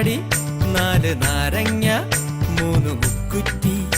മഞ്ചാടി നാല് നാരങ്ങ മൂന്ന് മുക്കുറ്റി.